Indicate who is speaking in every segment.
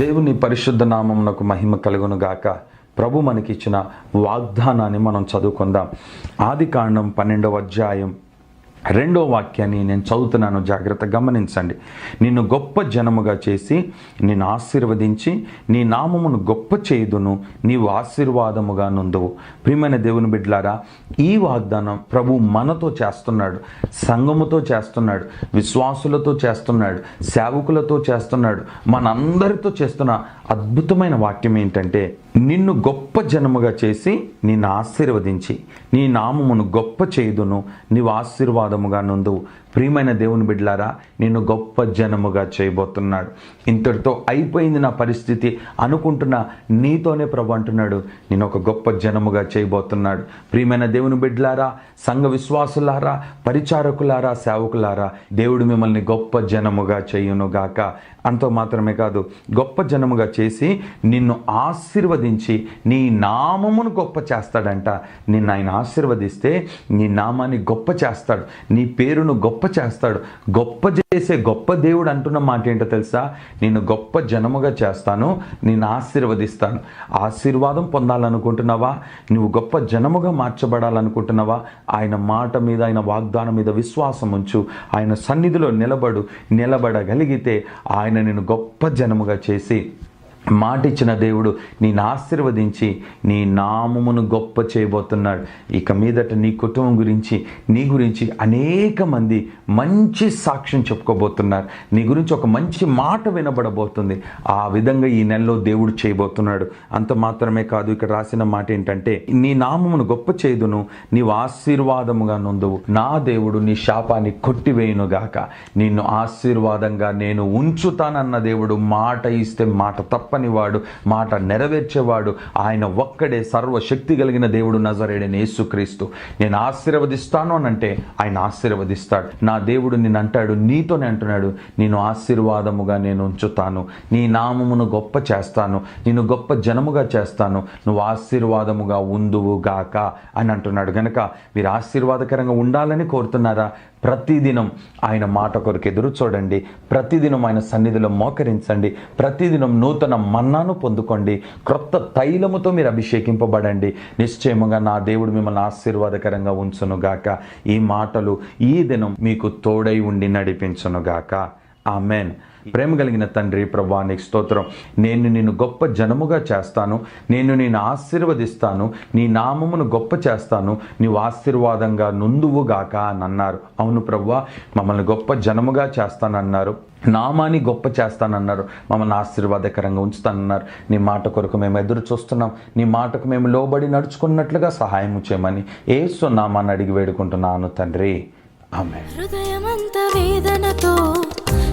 Speaker 1: దేవుని పరిశుద్ధ నామమునకు మహిమ కలుగును గాక. ప్రభు మనకిచ్చిన వాగ్దానాన్ని మనం చదువుకుందాం. ఆది కాండం పన్నెండవ అధ్యాయం. రెండో వాక్యాన్ని నేను చదువుతున్నాను. జాగ్రత్త గమనించండి. నిన్ను గొప్ప జనముగా చేసి నిన్ను ఆశీర్వదించి నీ నామమును గొప్ప చేయుదును నీవు ఆశీర్వాదముగా నుందువు. ప్రియమైన దేవుని బిడ్డలారా ఈ వాగ్దానం ప్రభు మనతో చేస్తున్నాడు సంఘముతో చేస్తున్నాడు విశ్వాసులతో చేస్తున్నాడు సేవకులతో చేస్తున్నాడు మనందరితో చేస్తున్న అద్భుతమైన వాక్యం ఏంటంటే నిన్ను గొప్ప జనముగా చేసి నిన్ను ఆశీర్వదించి నీ నామమును గొప్ప చేయుదును నీవు ఆశీర్వాదముగా నుండు ప్రియమైన దేవుని బిడ్డలారా నిన్ను గొప్ప జనముగా చేయబోతున్నాడు. ఇంతటితో అయిపోయింది నా పరిస్థితి అనుకుంటున్న నీతోనే ప్రభు అంటున్నాడు. నేను ఒక గొప్ప జనముగా చేయబోతున్నాడు. ప్రియమైన దేవుని బిడ్డలారా సంఘ విశ్వాసులారా పరిచారకులారా సేవకులారా దేవుడు మిమ్మల్ని గొప్ప జనముగా చేయునుగాక. అంతో మాత్రమే కాదు గొప్ప జనముగా చేసి నిన్ను ఆశీర్వదించి నీ నామమును గొప్ప చేస్తాడంట. నిన్ను ఆయన ఆశీర్వదిస్తే నీ నామాన్ని గొప్ప చేస్తాడు. నీ పేరును గొప్ప చేస్తాడు. గొప్ప చేసే గొప్ప దేవుడు అంటున్న మాట ఏంటో తెలుసా? నేను గొప్ప జనముగా చేస్తాను నేను ఆశీర్వదిస్తాను. ఆశీర్వాదం పొందాలనుకుంటున్నావా? నువ్వు గొప్ప జనముగా మార్చబడాలనుకుంటున్నావా? ఆయన మాట మీద ఆయన వాగ్దానం మీద విశ్వాసం ఉంచు. ఆయన సన్నిధిలో నిలబడు నిలబడగలిగితే ఆయన నేను గొప్ప జనముగా చేసి మాట ఇచ్చిన దేవుడు నేను ఆశీర్వదించి నీ నామమును గొప్ప చేయబోతున్నాడు. ఇక మీదట నీ కుటుంబం గురించి నీ గురించి అనేక మంది మంచి సాక్ష్యం చెప్పుకోబోతున్నారు. నీ గురించి ఒక మంచి మాట వినబడబోతుంది. ఆ విధంగా ఈ నెలలో దేవుడు చేయబోతున్నాడు. అంత మాత్రమే కాదు ఇక్కడ రాసిన మాట ఏంటంటే నీ నామమును గొప్ప చేదును నీవు ఆశీర్వాదముగా నొందువు. నా దేవుడు నీ శాపాన్ని కొట్టివేయునుగాక. నిన్ను ఆశీర్వాదంగా నేను ఉంచుతానన్న దేవుడు మాట ఇస్తే మాట తప్ప వాడు మాట నెరవేర్చేవాడు. ఆయన ఒక్కడే సర్వశక్తి కలిగిన దేవుడు నజరేడని యేసుక్రీస్తు. నేను ఆశీర్వదిస్తాను అని అంటే ఆయన ఆశీర్వదిస్తాడు. నా దేవుడు నేను అంటాడు నీతోనే అంటున్నాడు నేను ఆశీర్వాదముగా నేను ఉంచుతాను. నీ నామమును గొప్ప చేస్తాను నేను గొప్ప జనముగా చేస్తాను. నువ్వు ఆశీర్వాదముగా ఉందువు గాక అని అంటున్నాడు. గనక మీరు ఆశీర్వాదకరంగా ఉండాలని కోరుతున్నారా? ప్రతిదినం ఆయన మాట కొరకు ఎదురు చూడండి. ప్రతిదినం ఆయన సన్నిధిలో మోకరించండి. ప్రతిదినం నూతన మన్నాను పొందుకోండి. క్రొత్త తైలముతో మీరు అభిషేకింపబడండి. నిశ్చయముగా నా దేవుడు మిమ్మల్ని ఆశీర్వాదకరంగా ఉంచునుగాక. ఈ మాటలు ఈ దినం మీకు తోడై ఉండి నడిపించునుగాక. ఆమెన్. ప్రేమ కలిగిన తండ్రి ప్రభా నీకు స్తోత్రం. నేను నిన్ను గొప్ప జనముగా చేస్తాను. నేను నేను ఆశీర్వదిస్తాను. నీ నామమును గొప్ప చేస్తాను. నీవు ఆశీర్వాదంగా నుందువుగాక అని అన్నారు. అవును ప్రవ్వా మమ్మల్ని గొప్ప జనముగా చేస్తానన్నారు. నామాన్ని గొప్ప చేస్తానన్నారు. మమ్మల్ని ఆశీర్వాదకరంగా ఉంచుతానన్నారు. నీ మాట కొరకు మేము ఎదురు చూస్తున్నాం. నీ మాటకు మేము లోబడి నడుచుకున్నట్లుగా సహాయం చేయమని ఏసు నామాన్ని అడిగి వేడుకుంటున్నాను తండ్రి. ఆమె
Speaker 2: హృదయమంత వేదనతో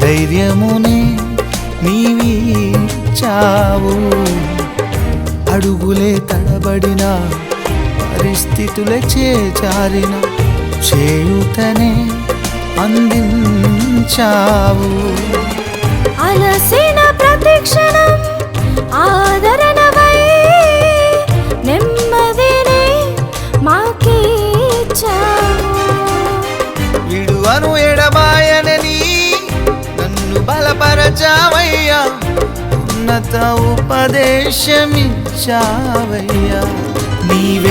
Speaker 3: ధైర్యమునే నీవీచావు అడుగులే తడబడిన పరిస్థితులే చేచారిన చేయుతనే అందించావు.
Speaker 2: అలసిన ప్రతిక్షణం
Speaker 3: ఆదరణ బలపరచావయ్యా ఉన్నత ఉపదేశమిచ్చావయ్యా. నీవే